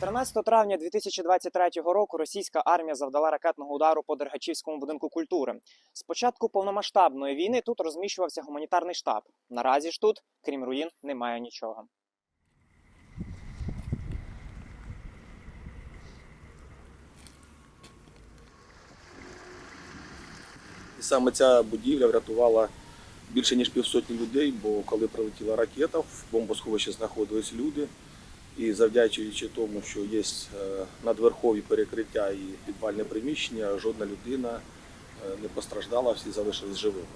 13 травня 2023 року російська армія завдала ракетного удару по Дергачівському будинку культури. З початку повномасштабної війни тут розміщувався гуманітарний штаб. Наразі ж тут, крім руїн, немає нічого. І саме ця будівля врятувала більше ніж півсотні людей, бо коли прилетіла ракета, в бомбосховищі знаходились люди. І завдячуючи тому, що є е, надверхові перекриття і підвальне приміщення, жодна людина е, не постраждала, всі залишились живими.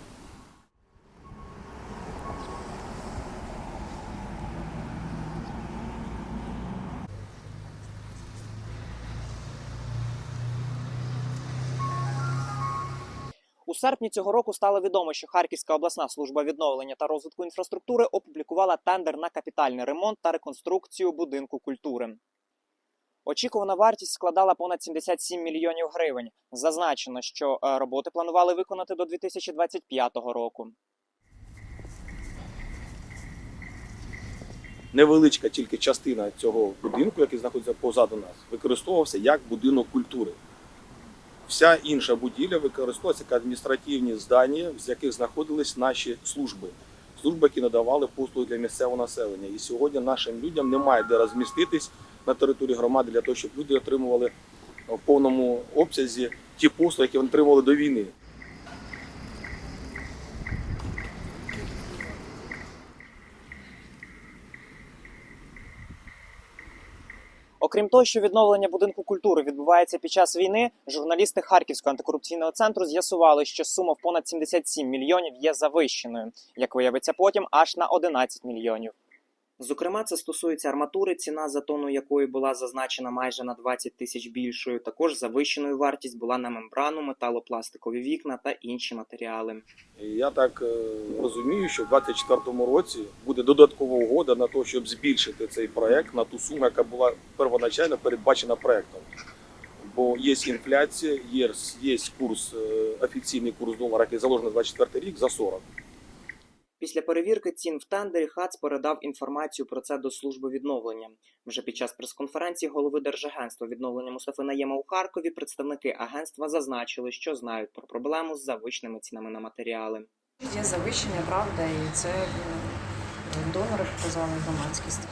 У серпні цього року стало відомо, що Харківська обласна служба відновлення та розвитку інфраструктури опублікувала тендер на капітальний ремонт та реконструкцію будинку культури. Очікувана вартість складала понад 77 мільйонів гривень. Зазначено, що е, роботи планували виконати до 2025 року. Невеличка тільки частина цього будинку, який знаходиться позаду нас, використовувався як будинок культури. Вся інша будівля використовувалася як адміністративні здання, з яких знаходились наші служби. Служби, які надавали послуги для місцевого населення. І сьогодні нашим людям немає де розміститись на території громади для того, щоб люди отримували в повному обсязі ті послуги, які вони отримували до війни. Окрім того, що відновлення будинку культури відбувається під час війни, журналісти Харківського антикорупційного центру з'ясували, що сума в понад 77 мільйонів є завищеною, як виявиться потім, аж на 11 мільйонів. Зокрема, це стосується арматури, ціна за тонну якої була зазначена майже на 20 тисяч більшою. Також завищеною вартість була на мембрану, металопластикові вікна та інші матеріали. Я так е, розумію, що в 2024 році буде додаткова угода на те, щоб збільшити цей проект на ту суму, яка була первоначально передбачена проектом. Бо є інфляція, є, є курс, е, офіційний курс долара, який заложений на 2024 рік за 40. Після перевірки цін в тендері ХАЦ передав інформацію про це до служби відновлення. Вже під час прес-конференції голови Держагентства відновлення Мустафи Наєма у Харкові представники агентства зазначили, що знають про проблему з завищеними цінами на матеріали. Є завищення, правда, і це ну, донори показали громадськість.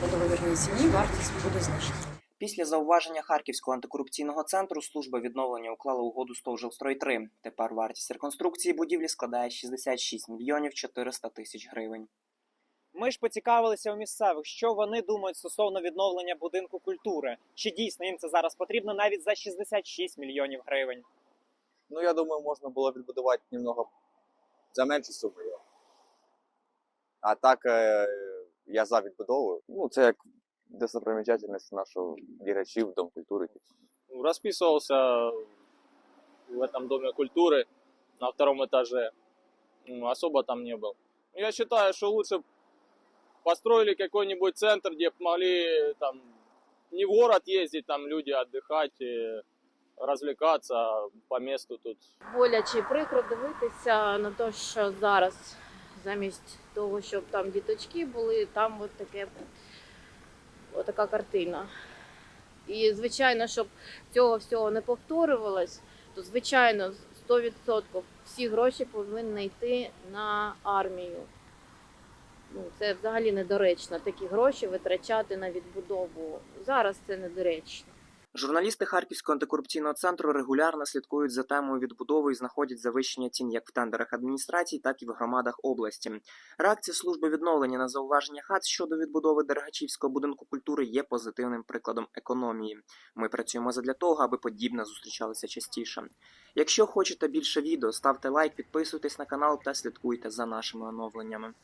По договірній ціні вартість буде знижена. Після зауваження Харківського антикорупційного центру служба відновлення уклала угоду з «Товжилстрой 3 Тепер вартість реконструкції будівлі складає 66 мільйонів 400 тисяч гривень. Ми ж поцікавилися у місцевих, що вони думають стосовно відновлення будинку культури. Чи дійсно їм це зараз потрібно навіть за 66 мільйонів гривень? Ну, я думаю, можна було відбудувати немного за меншу суму його. А так е, я за відбудову. Ну, це як достопримечательність нашого дірачів, Дом культури. Ну, расписывался в этом доме культуры на втором этаже. Ну, Особо там не был. Я считаю, что лучше б построили какой-нибудь центр, где б могли там не в город ездить, там люди отдыхать, и развлекаться а по месту тут. боляче і прикро дивитися на те, що зараз замість того, щоб там діточки були, там от таке от така картина. І звичайно, щоб цього всього не повторювалось, то звичайно 100% всі гроші повинні йти на армію. Ну, це взагалі недоречно такі гроші витрачати на відбудову. Зараз це недоречно. Журналісти Харківського антикорупційного центру регулярно слідкують за темою відбудови і знаходять завищення цін як в тендерах адміністрацій, так і в громадах області. Реакція служби відновлення на зауваження ХАЦ щодо відбудови Дергачівського будинку культури є позитивним прикладом економії. Ми працюємо задля того, аби подібне зустрічалося частіше. Якщо хочете більше відео, ставте лайк, підписуйтесь на канал та слідкуйте за нашими оновленнями.